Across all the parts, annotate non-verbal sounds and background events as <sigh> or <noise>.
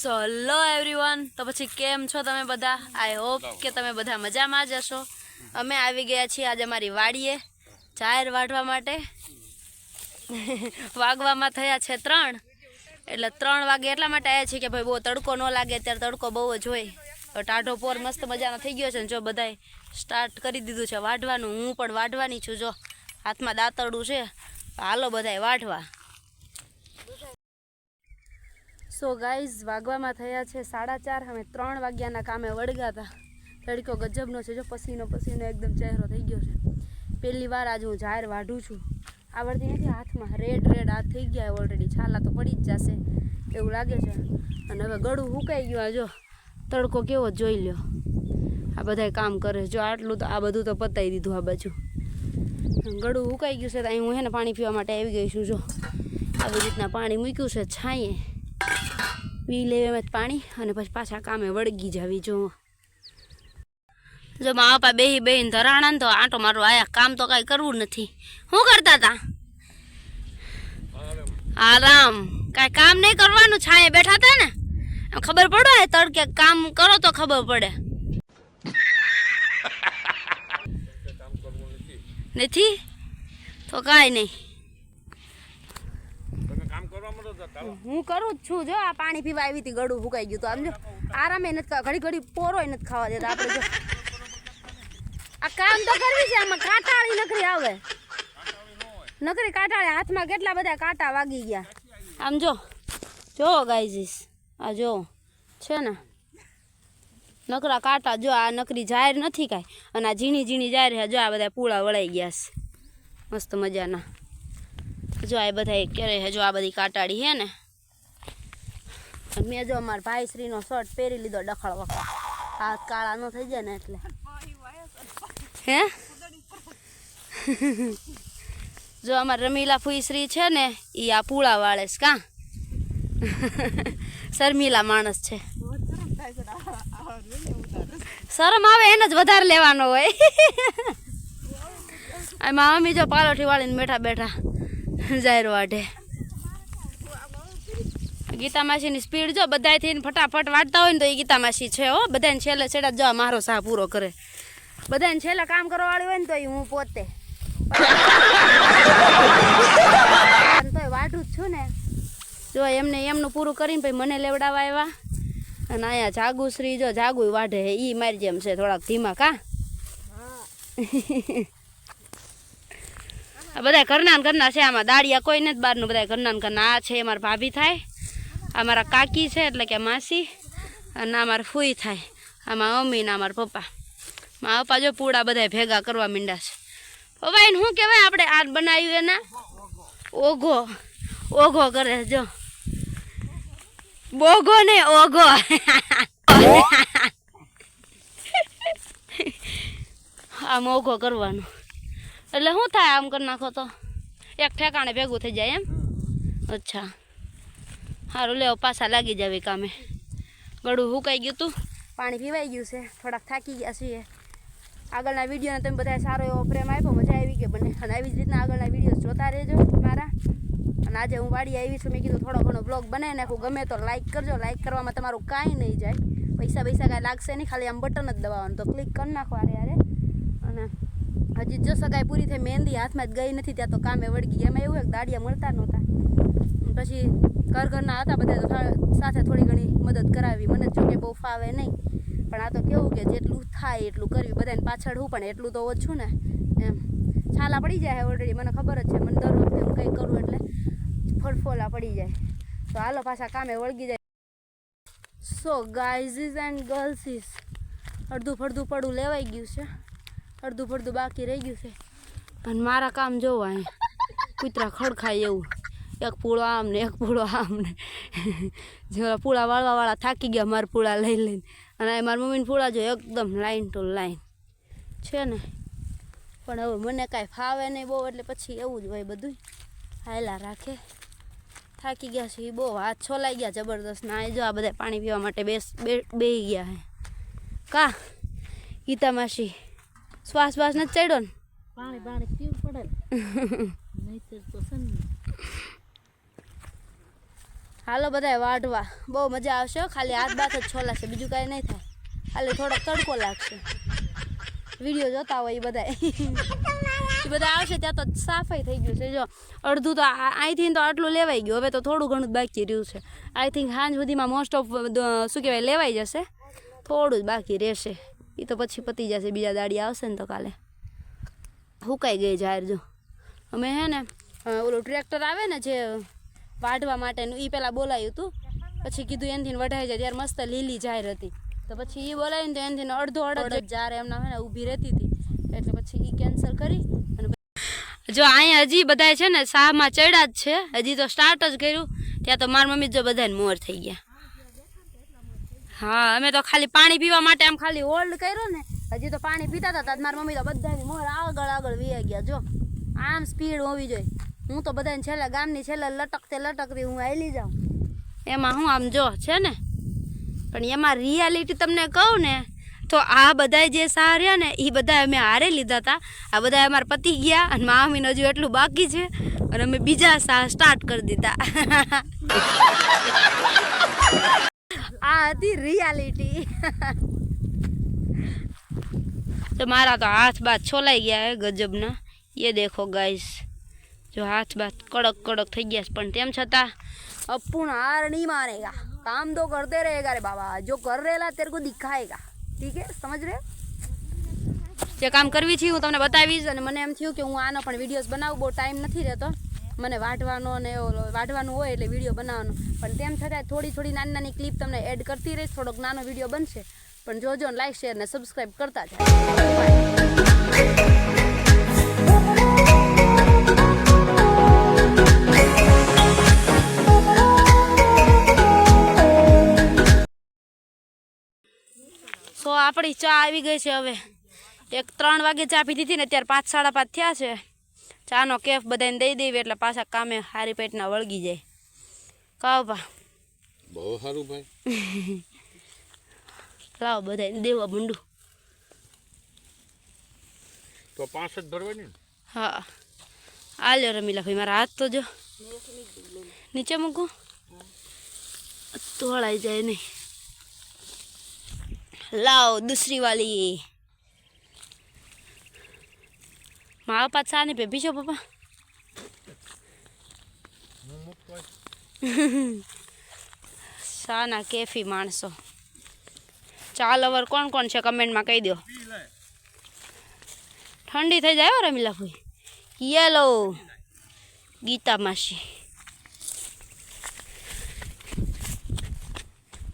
સો hello everyone તો પછી કેમ છો તમે બધા? આઈ હોપ કે તમે બધા મજામાં જ હશો. અમે આવી ગયા છીએ આજે અમારી વાડીએ જાહેર વાઢવા માટે. વાગવામાં થયા છે ત્રણ. એટલે ત્રણ વાગે એટલા માટે આવ્યા છીએ કે ભાઈ બહુ તડકો ન લાગે ત્યારે તડકો બહુ જ હોય. ટાઢો પોર મસ્ત મજાનો થઈ ગયો છે ને જો બધાએ સ્ટાર્ટ કરી દીધું છે વાઢવાનું. હું પણ વાઢવાની છું જો. હાથમાં દાંતરડું છે. હાલો બધાએ વાઢવા. સો ગાઈઝ વાગવામાં થયા છે સાડા ચાર. અમે ત્રણ વાગ્યાના કામે વળગ્યા હતા. તડકો ગજબનો છે જો, પસીનો પસીનો એકદમ ચહેરો થઈ ગયો છે. પહેલી વાર આજે હું જાહેર વાઢું છું. આવડતી નથી, હાથમાં રેડ રેડ હાથ થઈ ગયા ઓલરેડી છાલા તો પડી જ જશે. એવું લાગે છે? અને હવે ગળું હુકાઈ ગયું આ જો. તડકો કેવો જોઈ લ્યો. આ બધાય કામ કરે જો આટલું તો આ બધું તો પતાવી દીધું આ બાજુ. ગળું હુકાઈ ગયું છે તો અહીં હું હે ને પાણી પીવા માટે આવી ગઈ છું જો. આવી રીતના પાણી મૂક્યું છે, છાંયે. પી લેવે એમ પાણી અને પછી પાછા કામે વળગી જાવી જો. જો મા બાપા બેહી બેહીને ધરાણા તો આંટો મારો આયા કામ તો કાંઈ કરવું નથી. શું કરતા હતા આરામ. કાંઈ કામ નહીં કરવાનું છાંયે બેઠા હતા ને. ખબર પડે તડકે કામ કરો તો ખબર પડે. <laughs> નથી? તો કાંઈ નહીં તમે કામ કરવા માંડો તો ચાલો હું કરું જ છું. જો આ પાણી પીવા આવી હતી, ગળું ફૂકાઈ ગયું તો આમ જો, આરામે નથી ખાવા. ઘડી ઘડી પોરોય નથી ખાવા દેતા આપણે જો. આ કામ તો કરવી છે, આમાં કાંટાળી નકરી આવે. નકરી કાંટાળી, હાથમાં કેટલા બધા કાંટા વાગી ગયા. આમ જો જો ગાઈઝીસ, આ જો, છે ને. નકરા કાંટા, જો આ નકરી જાહેર નથી કાંઈ. અને આ ઝીણી ઝીણી જાહેર છે, જો આ બધા પૂળા વળાઈ ગયા છે. મસ્ત મજાના. જો આ બધા કરે છે જો આ બધી કાટાડી હે ને. મેં જો અમારા ભાઈશ્રીનો શર્ટ પહેરી લીધો ડખળ વખત. આ કાળા ન થઈ જાય ને એટલે. હે? જો અમારા રમીલા ફુઈશ્રી છે ને એ આ પૂળા વાળે છે કાં? શર્મિલા માણસ છે. શરમ આવે એને જ વધારે લેવાનો હોય. આ મમ્મી જો પાલોઠી વાળીને બેઠા બેઠા. જાહેર વાઢે ગીતા માસીની સ્પીડ જો બધાયથી ફટાફટ વાટતા હોય ને તો એ ગીતા માસી છે હો. બધાને છેલ્લે છેડા જો મારો સાહ પૂરો કરે. બધાને છેલ્લે કામ કરવાવાળી હોય ને તો હું પોતે. તોય વાઢું જ છું ને. જો એમને એમનું પૂરું કરીને પછી મને લેવડાવવા આવ્યા. અને અહીંયા જાગુશ્રી જો જાગુ વાઢે. એ મારી જેમ છે થોડાક ધીમા કા? <laughs> આ બધા ઘરના ઘરના છે આમાં દાડિયા કોઈ નથી બહારનું બધા ઘરના ઘરના આ છે અમારા ભાભી થાય આ મારા કાકી છે એટલે કે માસી અને અમારા ફૂઈ થાય આમાં મમ્મી ને અમારા પપ્પા. મારા પપ્પા જો પૂડા બધા ભેગા કરવા માંડ્યા છે. પપ્પા એને શું કહેવાય આપણે આ બનાવ્યું એના? ઓઘો ઓઘો કરે જો. બોગો ને ઓઘો. આ મોઘો કરવાનો. એટલે શું થાય આમ કરી નાખો તો? એક ઠેકાણે ભેગું થઈ જાય એમ? અચ્છા. સારું લેવો પાછા લાગી જાવે કામે. ગળું હુકાઈ ગયું તું. પાણી પીવાઈ ગયું છે. થોડાક થાકી ગયા છીએ. આગળના વિડીયોને તમે બધા સારો એવો પ્રેમ આપ્યો, મજા આવી ગઈ બને. અને આવી જ રીતના આગળના વીડિયો જોતા રહેજો મારા. અને આજે હું વાડી આવી છું. મેં કીધું થોડો ઘણો બ્લોગ બનાવી નાખું. ગમે તો લાઈક કરજો. લાઈક કરવામાં તમારું કાંઈ નહીં જાય. પૈસા પૈસા કાંઈ લાગશે નહીં. ખાલી આમ બટન જ દબાવવાનું. તો ક્લિક કરી નાખો અરે અરે હજી જો સગાઈ પૂરી થઈ, મહેંદી હાથમાં જ ગઈ નથી, ત્યાં તો કામે વળગી. એમાં એવું એક દાડિયા મળતા નહોતા. પછી ઘર ઘરના હતા બધા, તો સાથે થોડી ઘણી મદદ કરાવી. મને જો કે બહુ ફાવે નહીં. પણ આ તો કેવું કે જેટલું થાય એટલું કરવી. બધાને પાછળ હું પણ એટલું તો ઓછું ને. એમ. છાલા પડી જાય ઓલરેડી મને ખબર જ છે. મને દર વખતે હું કંઈ કરું એટલે ફળફોલા પડી જાય. તો હાલો, પાછા કામે વળગી જાય. સો ગાઈઝીસ એન્ડ ગર્લ્સીસ અડધું ફડધું પડું લેવાઈ ગયું છે. અડધું પડધું બાકી રહી ગયું છે. પણ મારા કામ જોવા અહીં. કૂતરા ખડખાય એવું. એક પૂળો આમ ને એક પૂળો આમ ને જેવા પૂળા વાળવા વાળા થાકી ગયા મારા પૂળા લઈ લઈને. અને મારા મમ્મીને પૂળા જો એકદમ લાઈન ટુ લાઈન છે ને? પણ હવે મને કાંઈ ફાવે નહીં બહુ, એટલે પછી એવું જ હોય બધું હાયલા રાખે. થાકી ગયા છે એ બહુ. હાથ છોલાઈ ગયા જબરદસ્ત. ના જો આ બધા પાણી પીવા માટે બેસ, બે, બેહી ગયા હે કા? ગીતા માસી. શ્વાસ શ્વાસ નથી ચડ્યો ને. પાણી પાણી પીવું પડે ને. <laughs> તો હાલો બધા વાઢવા. બહુ મજા આવશે ખાલી હાથ બાથ જ છોલાશે બીજું કાંઈ નહીં થાય. ખાલી થોડોક તડકો લાગશે. વીડિયો જોતા હોય એ બધા એ બધા આવશે ત્યાં તો સાફાઈ થઈ ગયું છે જો. અડધું તો આઈ થિંક તો આટલું લેવાઈ ગયું હવે તો થોડું ઘણું બાકી રહ્યું છે. આઈ થિંક સાંજ સુધીમાં મોસ્ટ ઓફ શું કહેવાય લેવાઈ જશે. થોડું જ બાકી રહેશે. એ તો પછી પતી જશે, બીજા દાડી આવશે ને તો કાલે. હુકાઈ ગઈ જાહેર જો. અમે હે ને ઓલું ટ્રેક્ટર આવે ને જે વાઢવા માટેનું એ પહેલાં બોલાયું હતું પછી કીધું એનથી વઢાઈ જાય, ત્યારે મસ્ત લીલી જાહેર હતી. તો પછી એ બોલાવીને તો એનથી અડધો અડધ જ જાર એમના હે ને ઊભી રહેતી હતી. એટલે પછી એ કેન્સલ કરી અને જો અહીંયા હજી બધા છે ને શાહમાં ચડ્યા જ છે. હજી તો સ્ટાર્ટ જ કર્યું. ત્યાં તો મારી મમ્મી જો બધાને મોર થઈ ગયા. હા, અમે તો ખાલી પાણી પીવા માટે આમ ખાલી હોલ્ડ કર્યો ને. હજી તો પાણી પીતા હતા મારી મમ્મી તો બધાની મોર આગળ આગળ વી ગયા, જો. આમ સ્પીડ હોવી જોઈએ. હું તો બધાને છેલ્લા ગામની છેલ્લે લટકતે લટકતી હું આવેલી જાઉં. એમાં હું આમ જો છે ને, પણ એમાં રિયાલિટી તમને કહું ને, તો આ બધા જે રહ્યા ને એ બધા અમે હારે લીધા હતા. આ બધા અમારા પતિ ગયા અને મામીને હજુ એટલું બાકી છે, અને અમે બીજા સા સ્ટાર્ટ કરી દીધા. <laughs> आदि रियलिटी तुम्हारा तो, तो हाथ बात छोला ही गया है, गजब ना। ये देखो गाइस जो हाथ बात कड़क कड़क थी गया पर तेम छता अब पूर्ण हार नहीं मानेगा। काम तो करते रहेगा रे बाबा, जो कर रहेला तेरे को दिखाएगा। ठीक है? समझ रहे जो काम करवी थी, हूँ तमने बताईश मैंने एम थी कि हूँ आना वीडियोस बनाऊ बहुत टाइम नहीं रहता। મને વાઢવાનો અને વાઢવાનું હોય એટલે વીડિયો બનાવવાનો. પણ તેમ છતાં થોડી થોડી નાની નાની ક્લિપ તમને એડ કરતી રહીશ, થોડોક નાનો વીડિયો બનશે. પણ જોજો લાઈક શેર ને સબસ્ક્રાઈબ કરતા જાય સો આપણી ચા આવી ગઈ છે હવે. એક ત્રણ વાગે ચા પીધી હતી ને, અત્યારે પાંચ, સાડા પાંચ થયા છે. ચાનો કેફ બધાને દઈ દેવી એટલે પાછા કામે હારી પેટના વળગી જાય. કહો પા બહુ સારું ભાઈ. લાવો બધાને દેવા ભૂંડું તો પાંચ જ ભરવાની હા. આ લ્યો રમીલા ભાઈ મારા હાથ તો જો. નીચે મૂકું? તોળાઈ જાય નહીં. લાવ દૂસરી વાલી. મારા પાછ સા નહીં પે પપ્પા? શાના કેફી માણસો. ચા લવર કોણ કોણ છે કમેન્ટમાં કહી દો. ઠંડી થઈ જાય રમીલા ભાઈ યેલો. ગીતા માસી.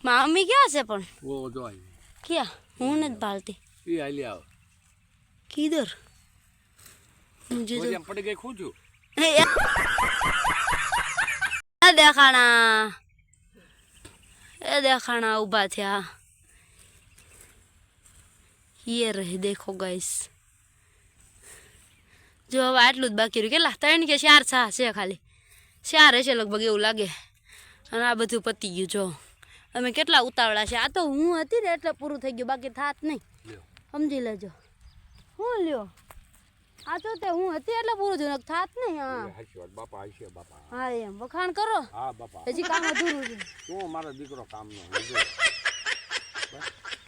મમ્મી ક્યાં છે પણ? ક્યાં? હું નથી ભાલતી. કિધર. એમ પડી ગઈ ખૂંચું એ દેખાણા. એ દેખાણા ઊભા થયા. યે રહે દેખો ગાઈસ જો હવે આટલું જ બાકી રહ્યું. કેટલા? ત્રણ કે ચાર છા છે ખાલી. ચાર હશે લગભગ એવું લાગે. અને આ બધું પતી ગયું જો. અમે કેટલા ઉતાવળા છે. આ તો હું હતી ને એટલે પૂરું થઈ ગયું. બાકી થાત નહીં. સમજી લેજો. હું લ્યો? આ તો તે હું હતી એટલે પૂરું થયું થાત નહીં હા. વાત બાપા હાચી બાપા. હા એમ. વખાણ કરો. હા બાપા. હજી કામ અધૂરું છે તું મારો દીકરો કામ નો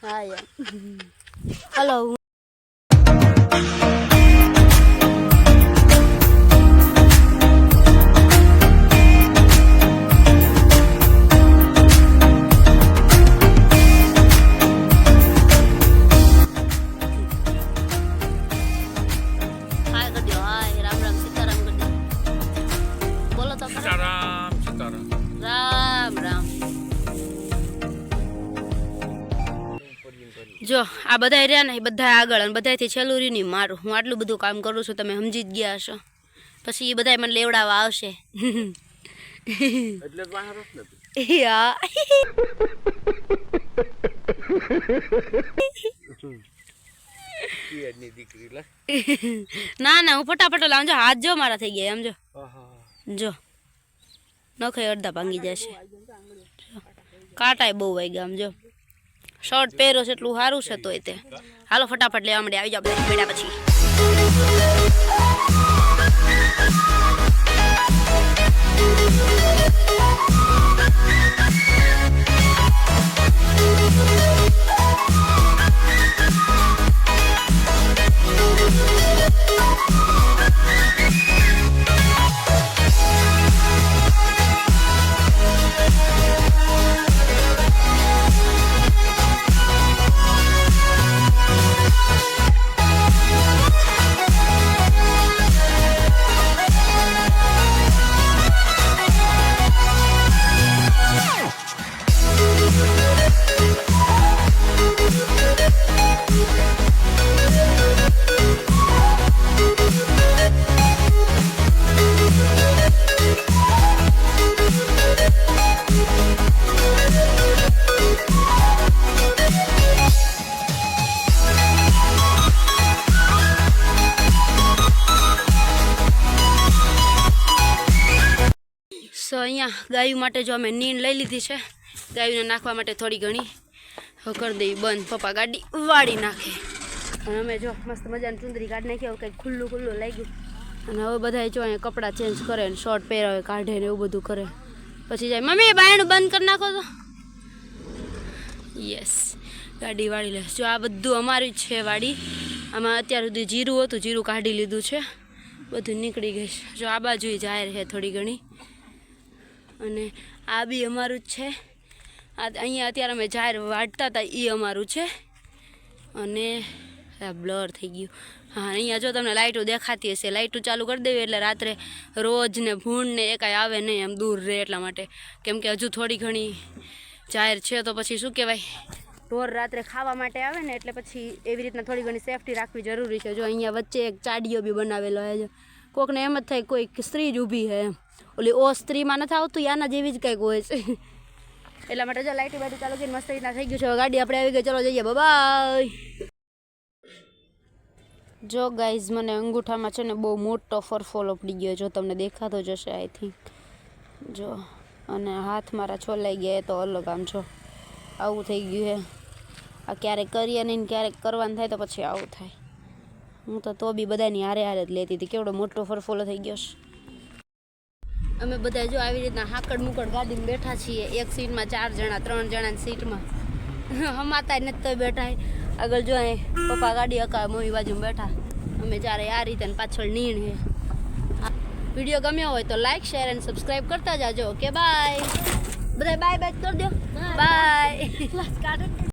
હા એમ. હલો. જો આ બધા રહ્યા ને એ બધા આગળ અને બધાથી છેલ્લું રહ્યું નહીં મારું. હું આટલું બધું કામ કરું છું તમે સમજી જ ગયા હશો. પછી એ બધા મને લેવડાવવા આવશે. એટલે <laughs> ના ના હું ફટાફટ લાવજો હાથ જો મારા થઈ ગયા એમ જો. જો. નખાઈ અડધા ભાંગી જશે. કાંટાય બહુ વાગ્યા આમ જો. શર્ટ પહેરો છે એટલું સારું છે તોય તે. હાલો, ફટાફટ લેવા મળે આવી જાઓ બધા ભેડા પછી. અહીંયા ગાયું માટે જો અમે નીણ લઈ લીધી છે, ગાયુંને નાખવા માટે થોડી ઘણી કરી દઈ બંધ. પપ્પા ગાડી વાળી નાખે. અને અમે જો મસ્ત મજાની ચુંદરી કાઢી નાખી હવે કંઈક ખુલ્લું ખુલ્લું લાગ્યું અને હવે બધા જો અહીંયા કપડાં ચેન્જ કરે ને શર્ટ પહેરાવે કાઢે ને એવું બધું કરે. પછી જાય, મમ્મી બાયણું બંધ કરી નાખો તો. યસ ગાડી વાળી લે. જો આ બધું અમારું જ છે વાડી. આમાં અત્યાર સુધી જીરું હતું, જીરું કાઢી લીધું છે. બધું નીકળી છે. જો આ બાજુ જાહેર છે થોડી ઘણી. અને આ બી અમારું જ છે. આ અહીંયા અત્યારે અમે જાહેર વાટતા હતા એ અમારું છે. અને આ બ્લર થઈ ગયું. હા, અહીંયા જો તમને લાઇટો દેખાતી હશે લાઇટો ચાલુ કરી દેવી એટલે રાત્રે રોજ ને ભૂંડ ને એ કાંઈ આવે નહીં એમ દૂર રહે એટલા માટે. કેમ કે હજુ થોડી ઘણી જાહેર છે, તો પછી શું કહેવાય? ઢોર રાત્રે ખાવા માટે આવે ને એટલે પછી એવી રીતના થોડી ઘણી સેફટી રાખવી જરૂરી છે. જો અહીંયા વચ્ચે એક ચાડીઓ બી બનાવેલો છે. કોકને એમ જ થાય કોઈ સ્ત્રી જ ઊભી છે એમ ઓલી ઓ સ્ત્રીમાં નથી આવતું યાના જેવી જ કંઈક હોય છે. એટલા માટે જો લાઇટ બાઇટ ચાલુ કરીને મસ્ત રીતના થઈ ગયું છે. હવે ગાડી આપણે આવી ગઈ. ચલો જઈએ. બાય જો ગાઈઝ મને અંગૂઠામાં છે ને બહુ મોટો ફરફોલો પડી ગયો. જો તમને દેખાતો જ હશે આઈ થિંક જો, અને હાથ મારા છોલાઈ ગયા એ તો અલગ આમ છો આવું થઈ ગયું છે આ ક્યારેક કરીએ નહીં ને ક્યારેક કરવાનું થાય તો પછી આવું થાય. હું તો તો બી બધાની હારે હારે જ લેતી હતી. કેવડો મોટો ફરફોલો થઈ ગયો છે. અમે બધા જો આવી રીતના હાકડ મુકડ ગાડીમાં બેઠા છીએ. એક સીટમાં ચાર જણા ત્રણ જણાની સીટમાં. હમાતા નથી તો બેઠા આગળ જો અહીં પપ્પા ગાડી હકા મમ્મી બાજુમાં બેઠા. અમે જ્યારે આ રીતે ને પાછળ નીણ હે. વીડિયો ગમ્યો હોય તો લાઈક શેર એન્ડ સબસ્ક્રાઈબ કરતા જાજો. ઓકે બાય બધા બાય બાય કરી દો બાય